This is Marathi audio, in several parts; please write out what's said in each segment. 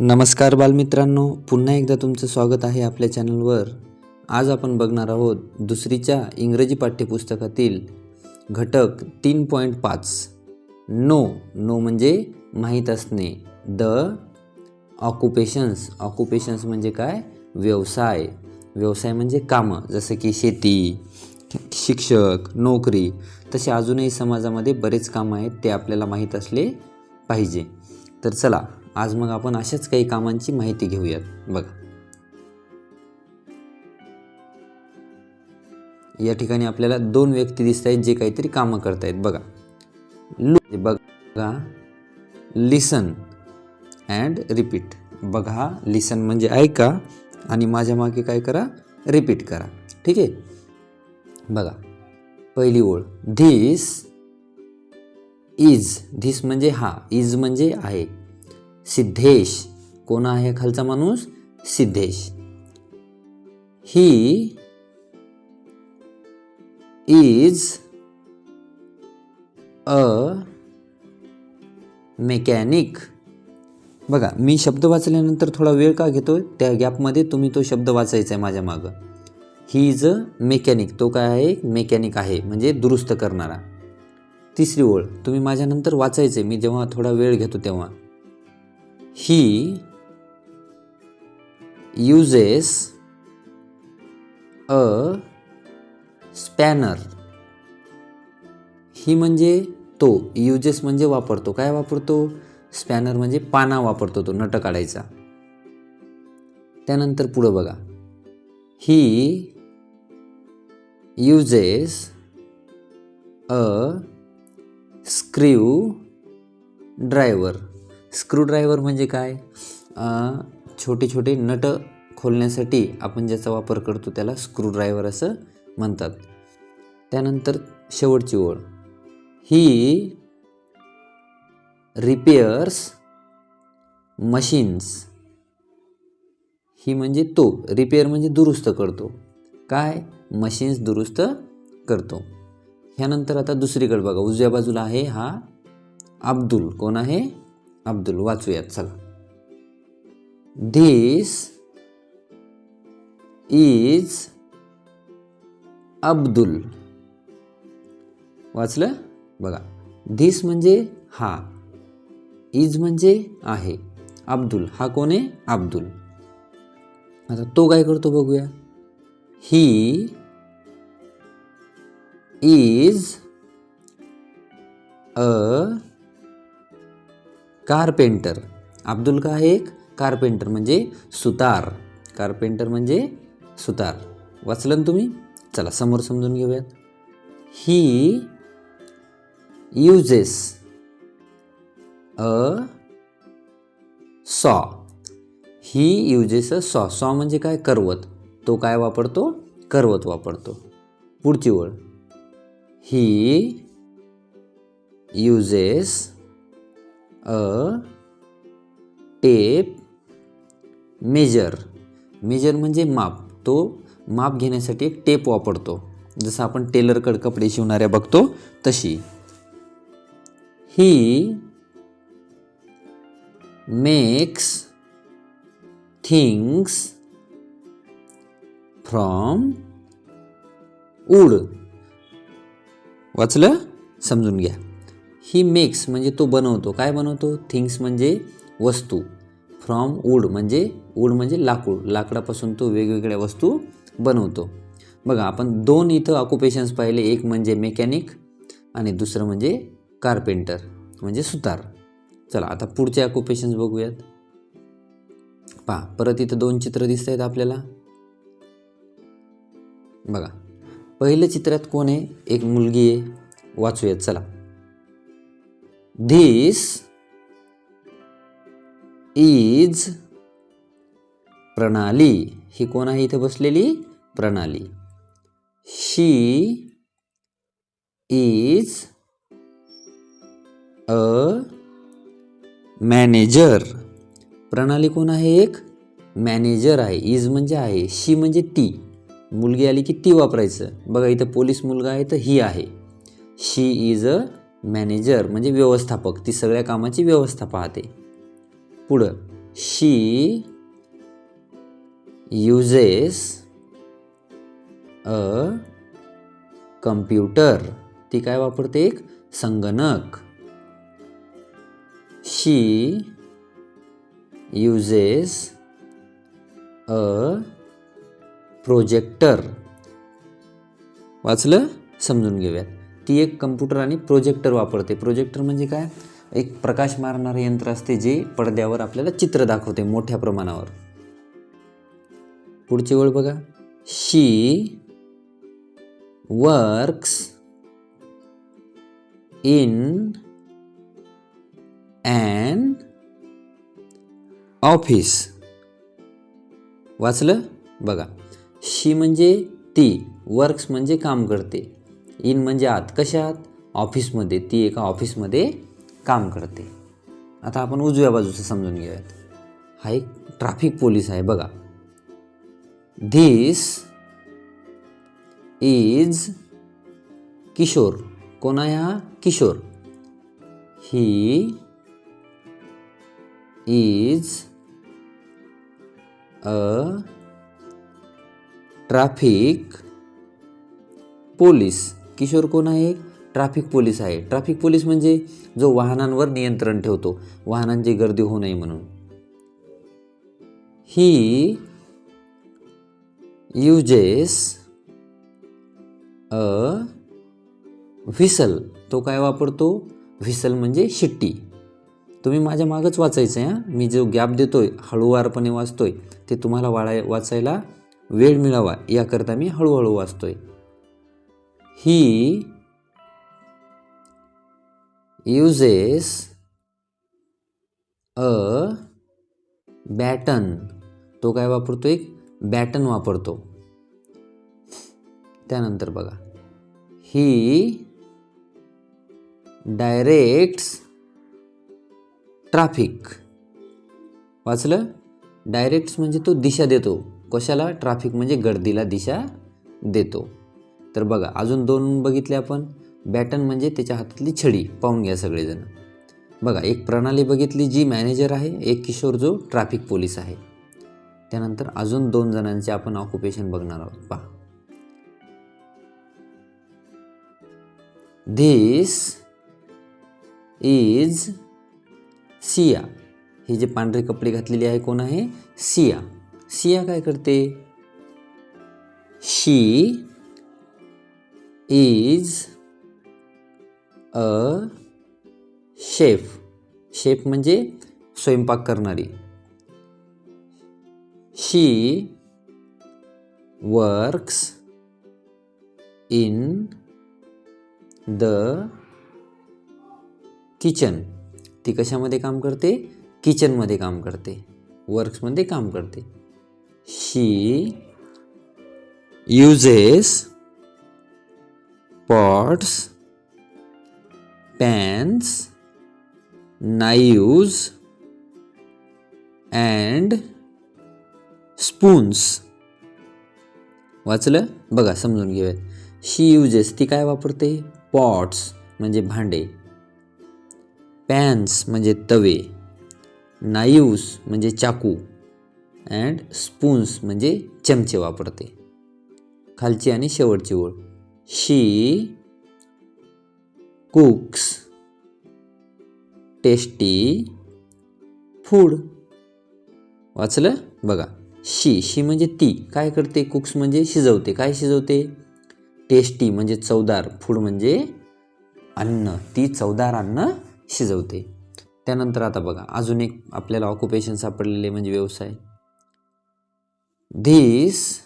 नमस्कार बालमित्रांनो पुन्हा एकदा तुमचं स्वागत आहे आपल्या चॅनलवर. आज आपण बघणार आहोत दुसरीच्या इंग्रजी पाठ्यपुस्तकातील घटक तीन पॉईंट पाच. नो नो म्हणजे माहीत असणे. द ऑक्युपेशन्स ऑक्युपेशन्स म्हणजे काय? व्यवसाय. व्यवसाय म्हणजे कामं जसं की शेती शिक्षक नोकरी. तसे अजूनही समाजामध्ये बरेच कामं आहेत ते आपल्याला माहीत असले पाहिजे. तर चला आज मग आपण अशाच काही कामांची माहिती घेऊयात. बघा. या ठिकाणी आपल्याला दोन व्यक्ती दिसत आहेत जे काहीतरी कामं करतायत बघा. लू बघा. लिसन अँड रिपीट बघा लिसन म्हणजे ऐका आणि माझ्या मागे काय करा? रिपीट करा. ठीक आहे? बघा. पहिली ओळ. धिस इज धिस म्हणजे हा इज म्हणजे आहे. सिद्धेश. कोण आहे खालचा माणूस? Siddhesh. He is a mechanic बघा मी शब्द वाचल्यानंतर थोडा वेळ का घेतोय? त्या गॅपमध्ये तुम्ही तो शब्द वाचायचा आहे माझ्या मागं. ही इज अ मेकॅनिक तो काय आहे? मेकॅनिक आहे म्हणजे दुरुस्त करणारा. तिसरी ओळ तुम्ही माझ्यानंतर वाचायचे मी जेव्हा थोडा वेळ घेतो तेव्हा. ही uses अ स्पॅनर ही म्हणजे तो युजेस म्हणजे वापरतो. काय वापरतो? स्पॅनर म्हणजे पाना वापरतो तो नट काढायचा. त्यानंतर पुढं बघा. ही uses a screw driver screwdriver म्हणजे काय? छोटे छोटे नट खोलण्यासाठी आपण ज्याचा वापर करतो त्याला स्क्रूड्रायव्हर असं म्हणतात. त्यानंतर शेवटची ओळ. ही रिपेअर्स मशीन्स. ही म्हणजे तो. रिपेअर म्हणजे दुरुस्त करतो. काय? मशीन्स दुरुस्त करतो. ह्यानंतर आता दुसरीकडे बघा. उजव्या बाजूला आहे हा अब्दुल. कोण आहे? अब्दुल वाचूयात चला. This is Abdul. वाचलं? बघा. धीस म्हणजे हा. इज म्हणजे आहे. अब्दुल. हा कोण आहे? अब्दुल. आता तो काय करतो बघूया. He is a carpenter. Abdul का आहे एक कारपेंटर म्हणजे सुतार. कारपेंटर म्हणजे सुतार. वाचलं ना तुम्ही? चला समोर समजून घेऊयात. He uses a saw he uses a saw saw म्हणजे काय? करवत. तो काय वापरतो? करवत वापरतो. पुढची ओळ. He uses a tape measure measure म्हणजे माप. तो माप घेण्यासाठी एक टेप वापरतो. जसं आपण टेलरकडे कपडे शिवणाऱ्या बघतो तशी. He makes things from wood वाचलं? समजून घ्या. ही मेक्स म्हणजे तो बनवतो. काय बनवतो? थिंग्स म्हणजे वस्तू. फ्रॉम वूड म्हणजे वूड म्हणजे लाकूड. लाकडापासून तो वेगवेगळ्या वस्तू बनवतो. बघा आपण दोन इथं ऑक्युपेशन्स पाहिले. एक म्हणजे मेकॅनिक आणि दुसरं म्हणजे कारपेंटर म्हणजे सुतार. चला आता पुढचे ऑक्युपेशन्स बघूयात. पहा परत इथं दोन चित्र दिसत आहेत आपल्याला. बघा पहिल्या चित्रात कोण आहे? एक मुलगी आहे. वाचूयात चला. धिस इज प्रणाली. ही कोण आहे इथे बसलेली? प्रणाली. शी इज अ मॅनेजर प्रणाली कोण आहे एक? मॅनेजर आहे. इज म्हणजे आहे. शी म्हणजे ती. मुलगी आली की ती वापरायचं. बघा इथं पोलीस मुलगा आहे तर ही आहे. शी इज अ मॅनेजर म्हणजे व्यवस्थापक ती सगळ्या कामाची व्यवस्था पाहते. पुढं शी युजेस अ कम्प्युटर ती काय वापरते एक? संगणक. शी युजेस अ प्रोजेक्टर वाचलं? समजून घेऊयात. ती एक कम्प्युटर आणि प्रोजेक्टर वापरते. प्रोजेक्टर म्हणजे काय? एक प्रकाश मारणारे यंत्र असते जे पडद्यावर आपल्याला चित्र दाखवते मोठ्या प्रमाणावर. पुढची ओळ बघा. She works in and office वाचलं? बघा. शी म्हणजे ती. वर्क्स म्हणजे काम करते. इन म्हणजे आत कशात? ऑफिसमध्ये. ती एका ऑफिसमध्ये काम करते. आता आपण उजव्या बाजूचं समजून घेऊयात. हा एक ट्रॅफिक पोलीस आहे बघा. This is Kishor. कोण आहे हा? Kishor. He is a traffic police Kishor कोण आहे? ट्रॅफिक पोलीस आहे. ट्रॅफिक पोलीस म्हणजे जो वाहनांवर नियंत्रण ठेवतो. वाहनांची गर्दी होऊ नये म्हणून. He uses a whistle. तो काय वापरतो? व्हिसल म्हणजे शिट्टी. तुम्ही माझ्या मागच वाचायचं आहे हां. मी जो गॅप देतोय हळूवारपणे वाचतोय ते तुम्हाला वाळाय वाचायला वेळ मिळावा. याकरता मी हळूहळू वाचतोय. ही युजेस अ बॅटन तो काय वापरतो? एक बॅटन वापरतो. त्यानंतर बघा. ही डायरेक्ट्स ट्राफिक वाचलं? डायरेक्ट्स म्हणजे तो दिशा देतो. कशाला? ट्राफिक म्हणजे गर्दीला दिशा देतो. तर बघा अजून दोन बघितले आपण. बॅटन म्हणजे त्याच्या हातातली छडी पाहून घ्या सगळेजण. बघा एक प्रणाली बघितली जी मॅनेजर आहे एक किशोर जो ट्रॅफिक पोलीस आहे. त्यानंतर अजून दोन जणांचे आपण ऑक्युपेशन बघणार आहोत. पहा. धिस इज सिया ही जे पांढरे कपडे घातलेली आहे कोण आहे? सिया सिया काय करते? She is a chef chef म्हणजे स्वयंपाक करणारी. She works in the kitchen ती कशामध्ये काम करते? किचनमध्ये काम करते. वर्क्समध्ये काम करते. She uses pots pans knives and spoons वाचलं? बघा समजून घेऊयात. शी युजेस ती काय वापरते? पॉट्स म्हणजे भांडे. पॅन्स म्हणजे तवे. नाईव्स म्हणजे चाकू. अँड स्पून्स म्हणजे चमचे वापरते. खालची आणि शेवटची ओळ. शी कुक्स टेस्टी फूड वाचलं? बघा. शी शी म्हणजे ती. काय करते? कुक्स म्हणजे शिजवते. काय शिजवते? टेस्टी म्हणजे चवदार. फूड म्हणजे अन्न. ती चवदार अन्न शिजवते. त्यानंतर आता बघा. अजून एक आपल्याला ऑक्युपेशन सापडलेले म्हणजे व्यवसाय. धीस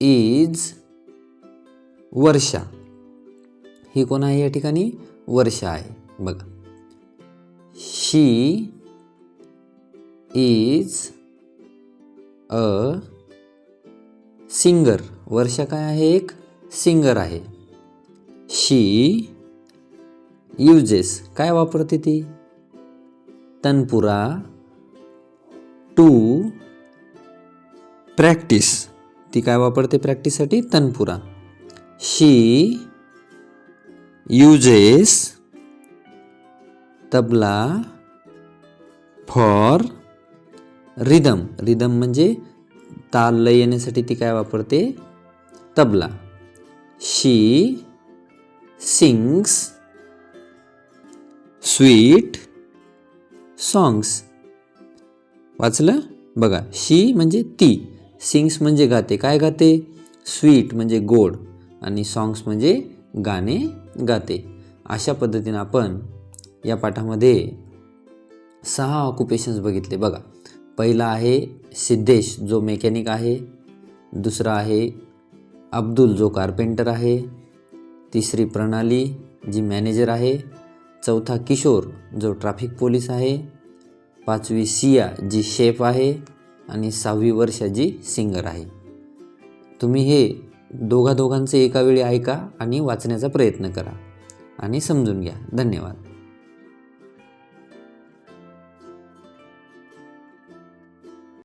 इज वर्षा. ही कोण आहे या ठिकाणी? वर्षा आहे. बघा. शी इज अ सिंगर वर्षा काय आहे? एक सिंगर आहे. शी युजेस काय वापरते ती? तनपुरा टू प्रॅक्टिस ती काय वापरते प्रॅक्टिससाठी tanpura. She uses tabla for rhythm rhythm म्हणजे ताल लय येण्यासाठी ती काय वापरते? Tabla. She sings sweet songs वाचलं? बघा. शी म्हणजे ती. सिंग्स म्हणजे गाते. काय गाते? स्वीट म्हणजे गोड. आणि सॉन्ग्स म्हणजे गाणे गाते. अशा पद्धतीनं आपण या पाठामध्ये सहा ऑक्युपेशन्स बघितले. बघा पहिला आहे सिद्धेश जो मेकॅनिक आहे. दुसरा आहे अब्दुल जो कार्पेंटर आहे. तिसरी प्रणाली जी मॅनेजर आहे. चौथा किशोर जो ट्रॅफिक पोलीस आहे. पाचवी सिया जी शेफ आहे. आणि सहावी वर्षा जी सिंगर आहे. तुम्ही हे दोघा दोघांचे एका वेळी ऐका आणि वाचण्याचा प्रयत्न करा. आणि समजून घ्या. धन्यवाद.